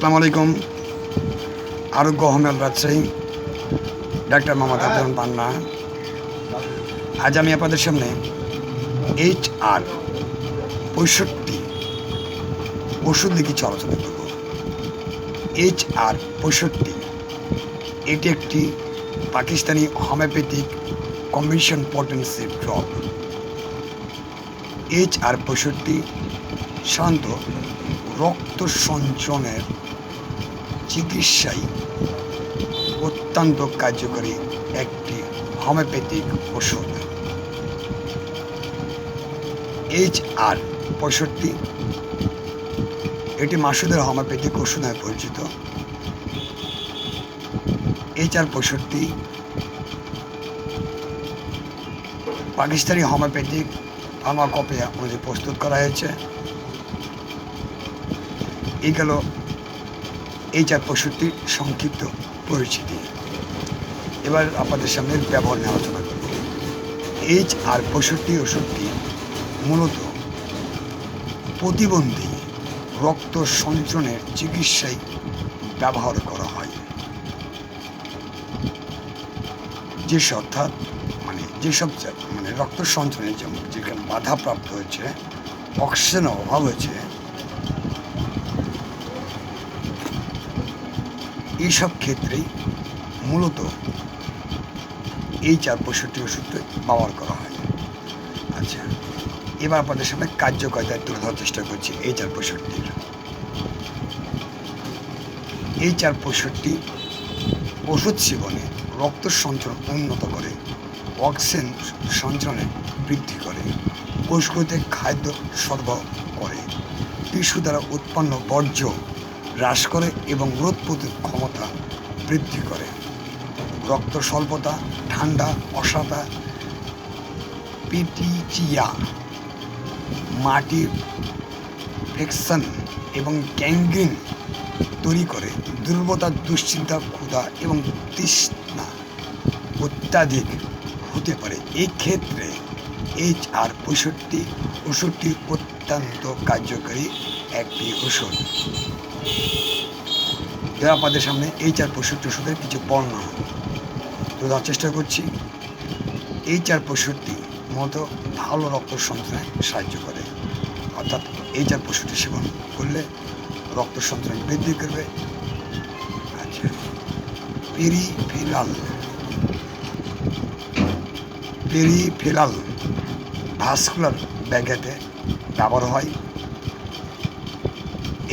আসসালামু আলাইকুম। আরোগ্য হোমেল রাজশাহী ডাক্তার মোহাম্মদ আব্দুল পান্না আজ আমি আপনাদের সামনে এইচ আর পঁয়ষট্টি ওষুধ নিয়ে কিছু আলোচনা করব। এইচ আর পঁয়ষট্টি, এটি একটি Pakistani homeopathic combination potency drop. H R পঁয়ষট্টি সাধারণত রক্ত সঞ্চনের চিকিৎসায় অত্যন্ত কার্যকরী একটি হোমিওপ্যাথিক ওষুধ। এইচ আর পঁয়ষট্টি, এটি মাসুদের হোমিওপ্যাথিক ওষুধ নামে পরিচিত। এইচ আর পঁয়ষট্টি, পাকিস্তানি হোমিওপ্যাথিক ফার্মাকপিয়া অনুযায়ী প্রস্তুত করা হয়েছে। এই গেল এই চার পঁয়ষট্টির সংক্ষিপ্ত পরিচিতি। এবার আপনাদের সামনে ব্যবহার নিয়ে আলোচনা করব। এইচ আর পঁয়ষট্টি ওষুধটি মূলত প্রতিবন্ধী রক্ত সঞ্চনের চিকিৎসায় ব্যবহার করা হয়। যেসব অর্থাৎ মানে যেসব মানে রক্ত সঞ্চনের যেমন যেখানে বাধাপ্রাপ্ত হয়েছে, অক্সিজেনের অভাব হয়েছে এইসব ক্ষেত্রেই মূলত এই চার পঁয়ষট্টি ওষুধটা ব্যবহার করা হয়। আচ্ছা এবার আপনাদের সামনে কার্যকারিতা তুলে ধরার চেষ্টা করছি এই চার পঁয়ষট্টির এই চার পঁয়ষট্টি ওষুধ সেবনে রক্ত সঞ্চরণ উন্নত করে, অক্সিজেন সঞ্চরণে বৃদ্ধি করে, কোষগুলোতে খাদ্য সরবরাহ করে, টিস্যু দ্বারা উৎপন্ন বর্জ্য হ্রাস করে এবং রোধ প্রতিরোধ ক্ষমতা বৃদ্ধি করে। রক্ত স্বল্পতা, ঠান্ডা, অসাতা, পিটিচিয়া মাটির ফেকশন এবং গ্যাংগ্রিন তৈরি করে দুর্বলতা, দুশ্চিন্তা, ক্ষুধা এবং তৃষ্ণা অত্যাধিক হতে পারে। এই ক্ষেত্রে এইচ আর পঁয়ষট্টি ওষুধটি অত্যন্ত কার্যকরী একটি ওষুধ এবার আপনাদের সামনে এই চার পঁয়ষট্টি ওষুধের কিছু বর্ণনা তো দেওয়ার চেষ্টা করছি। এই চার পঁয়ষট্টি মূলত ভালো রক্ত সঞ্চয় সাহায্য করে। অর্থাৎ এই চার পঁয়ষট্টি সেবন করলে রক্ত সঞ্চয় বৃদ্ধি করবে। আচ্ছা পেরিফেরাল। পেরিফেরাল ভাস্কুলার ব্যাগেতে ব্যবহার হয়।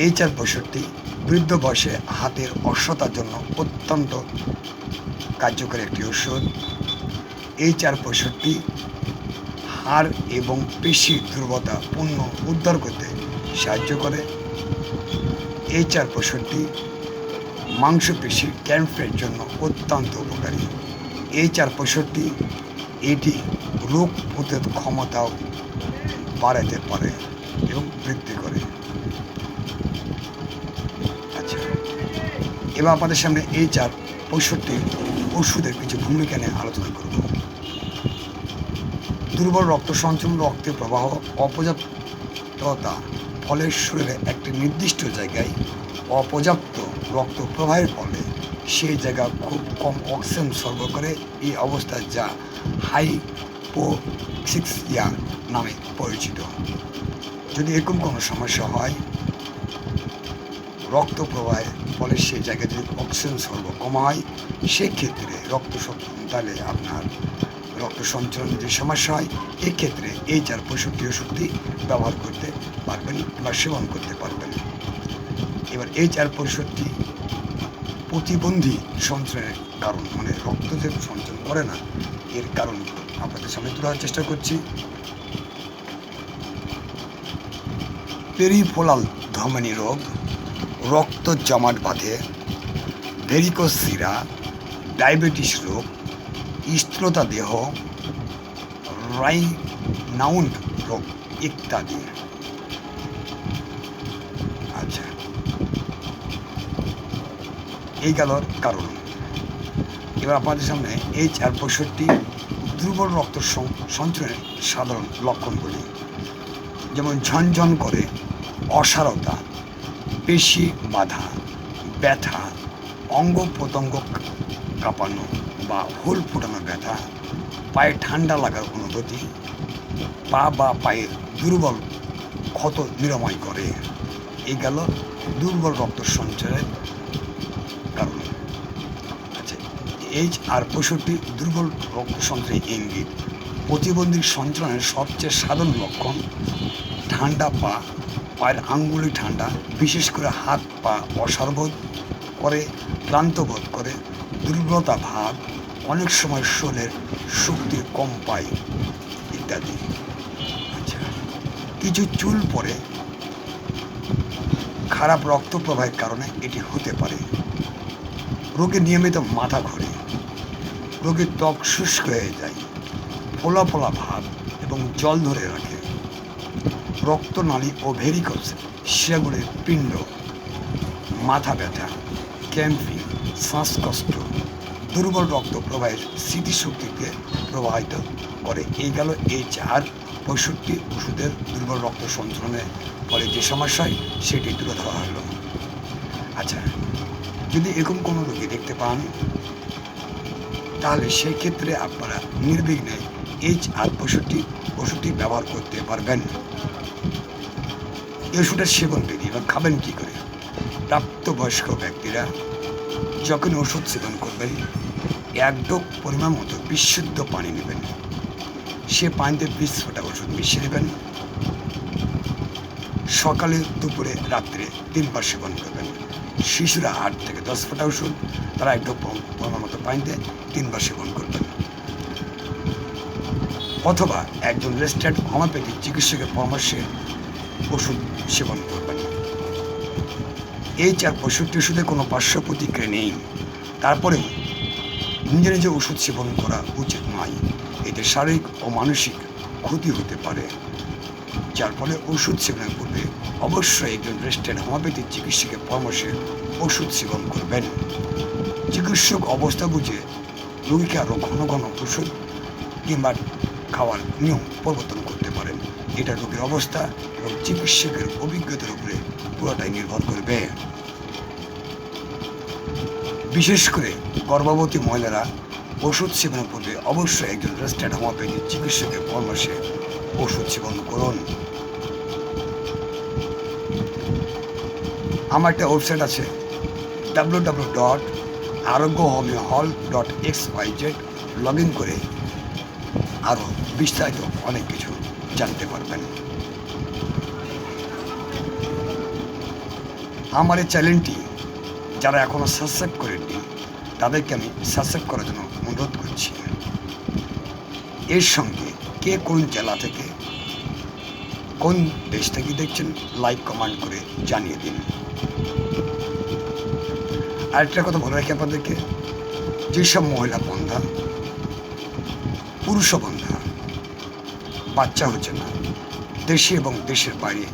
এই চার পঁয়ষট্টি বৃদ্ধ বয়সে হাতের অশ্বতার জন্য অত্যন্ত কার্যকরী একটি ওষুধ। এই চার পঁয়ষট্টি হাড় এবং পেশি দুর্বলতা পূর্ণ উদ্ধার করতে সাহায্য করে। এই চার পঁয়ষট্টি মাংসপেশির ক্যান্সারের জন্য অত্যন্ত উপকারী। এই চার পঁয়ষট্টি এটি রোগ প্রতিরোধ ক্ষমতাও বাড়াতে পারে এবং বৃদ্ধি করে আচ্ছা এবার আপনাদের সামনে এই চার পঁয়ষট্টি ওষুধের কিছু ভূমিকা নিয়ে আলোচনা করব। দুর্বল রক্ত সঞ্চরণ রক্তের প্রবাহ, অপর্যাপ্ততা, ফলে শরীরে একটি নির্দিষ্ট জায়গায় অপর্যাপ্ত রক্ত প্রবাহের ফলে সেই জায়গা খুব কম অক্সিজেন সরবরাহ করে। এই অবস্থা যা হাইপোক্সিয়া নামে পরিচিত। যদি এরকম কোনো সমস্যা হয়, রক্ত প্রবাহের ফলে সেই জায়গায় যদি অক্সিজেন সরবরাহ কমায়। সেক্ষেত্রে রক্ত তাহলে আপনার রক্ত সঞ্চালন যদি সমস্যা হয়, এক্ষেত্রে এই চার পঁয়ষট্টি ওষুধটি ব্যবহার করতে পারবেন বা সেবন করতে পারবেন। এবার এই চার পঁয়ষট্টি প্রতিবন্ধী সঞ্চয়ের কারণ মানে রক্ত যে সঞ্চয় করে না, এর কারণ আপনাদের সামনে তুলে ধরার চেষ্টা করছি। পেরিফোলাল ধমনী রোগ রক্ত জমাট বাঁধে ভেরিকোসিরা ডায়াবেটিস রোগ, স্থূলতা দেহ রাইনাউন্ড রোগ ইত্যাদি। আচ্ছা। এই গেল কারণ। এবার আপনাদের সামনে এই চার পঁয়ষট্টি দুর্বল রক্ত সঞ্চয়ের সাধারণ লক্ষণগুলি। যেমন ঝনঝন করে, অসারতা পেশি বাধা, ব্যথা অঙ্গ প্রত্যঙ্গ কাঁপানো বা হুল ফোটানো ব্যথা, পায়ে ঠান্ডা লাগার অনুভূতি, পা বা পায়ে দুর্বল ক্ষত নিরাময় করে। এই গেল দুর্বল রক্ত সঞ্চয়ের কারণ। আচ্ছা এইচ আর পঁয়ষট্টি দুর্বল রক্ত সঞ্চয় ইঙ্গিত। প্রতিবন্ধী সঞ্চালনের সবচেয়ে সাধারণ লক্ষণ ঠান্ডা পা পায়ের আঙ্গুলি ঠান্ডা, বিশেষ করে হাত, পা অসারবোধ করে, ক্লান্ত বোধ করে, দুর্বলতা ভাব, অনেক সময় শরীরের শক্তি কম পায়, ইত্যাদি। আচ্ছা কিছু চুল পরে খারাপ রক্ত প্রবাহের কারণে এটি হতে পারে। রোগে নিয়মিত মাথা ঘোরে, রোগীর ত্বক শুষ্ক হয়ে যায় ফোলা ফোলা ভাব এবং জল ধরে রাখে রক্তনালী ও ভেরিকস শিরাগুলির পিণ্ড, মাথা ব্যথা ক্যাম্পিং শ্বাসকষ্ট, দুর্বল রক্ত প্রবাহের স্মৃতিশক্তিকে প্রবাহিত করে। এই গেল এই চার পঁয়ষট্টি ওষুধের দুর্বল রক্ত সঞ্চালনের ফলে যে সমস্যা হয় সেটি তুলে ধরা হলো। আচ্ছা যদি এরকম কোনো রোগী দেখতে পান, তাহলে সেই ক্ষেত্রে আপনারা নির্বিঘ্নে এইচ আর পঁয়ষট্টি ওষুধটি ব্যবহার করতে পারবেন। ওষুধের সেবন বিধি এবং খাবেন কী করে? প্রাপ্তবয়স্ক ব্যক্তিরা যখন ওষুধ সেবন করবেন, এক ডোক পরিমাণ মতো বিশুদ্ধ পানি নেবেন। সে পানিতে বিশ ফোঁটা ওষুধ মিশিয়ে দেবেন সকালে, দুপুরে, রাত্রে তিনবার সেবন করবেন। শিশুরা আট থেকে দশ ফোঁটা ওষুধ, তারা এক ডোক পরিমাণ মতো পানিতে তিনবার সেবন করবেন। অথবা একজন রেজিস্টার্ড হোমিওপ্যাথি চিকিৎসকের পরামর্শে ওষুধ সেবন করবেন এই চার পঁয়ষট্টি ওষুধে কোনো পার্শ্ব প্রতিক্রিয়া নেই। তারপরেও নিজে নিজে ওষুধ সেবন করা উচিত নয়। এতে শারীরিক ও মানসিক ক্ষতি হতে পারে। যার ফলে ওষুধ সেবনের পূর্বে অবশ্যই একজন রেজিস্টার্ড হোমিওপ্যাথি চিকিৎসকের পরামর্শে ওষুধ সেবন করবেন। চিকিৎসক অবস্থা বুঝে রোগীকে আরও ঘন ঘন ওষুধ কিংবা খাওয়ার নিয়ম পরিবর্তন করতে পারেন। এটা রোগীর অবস্থা এবং চিকিৎসকের অভিজ্ঞতার উপরে পুরোটাই নির্ভর করবে। বিশেষ করে গর্ভবতী মহিলারা ওষুধ সেবনের পূর্বে অবশ্যই একজন রেজিস্টার্ড হোমিওপ্যাথি চিকিৎসকের পরামর্শে ওষুধ সেবন করুন। আমার একটা ওয়েবসাইট আছে W W dot Arogya homeo hall dot X Y Z log in করে আরও বিস্তারিত অনেক কিছু জানতে পারবেন। আমার এই চ্যানেলটি যারা এখনও সাবস্ক্রাইব করেননি, তাদেরকে আমি সাবস্ক্রাইব করার জন্য অনুরোধ করছি। এর সঙ্গে কে কোন জেলা থেকে কোন দেশ থেকে দেখছেন লাইক কমেন্ট করে জানিয়ে দিন। আরেকটা কথা বলে রাখি আপনাদেরকে, যেসব মহিলা বন্ধা, পুরুষ বন্ধা বাচ্চা হচ্ছে না। দেশে এবং দেশের বাইরে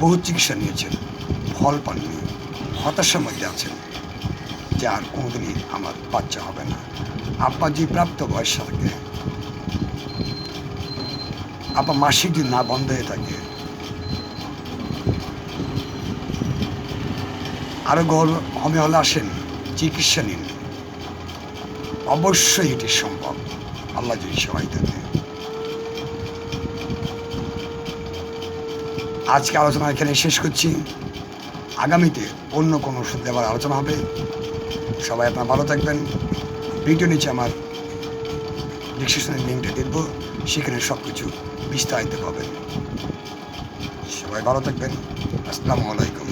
বহু চিকিৎসা নিয়েছেন, ফল পাননি, হতাশার মধ্যে আছেন। যে আর কোনোদিনই আমার বাচ্চা হবে না। আপনার যে প্রাপ্ত বয়স থাকে। আপনার মাসিক যদি না বন্ধ হয়ে থাকে। আরও গর হমে হলে আসেন, চিকিৎসা নিন। অবশ্যই এটি সম্ভব। আল্লাহ যদি সবাই থাকে আজকে আলোচনা এখানে শেষ করছি। আগামীতে অন্য কোনো ওষুধ দেওয়ার আলোচনা হবে। সবাই আপনার ভালো থাকবেন। ভিডিও নিচে আমার ডিসক্রিপশনের লিঙ্কটা দেখব সেখানে সব কিছু বিস্তারিত পাবেন। সবাই ভালো থাকবেন। আসসালামু আলাইকুম।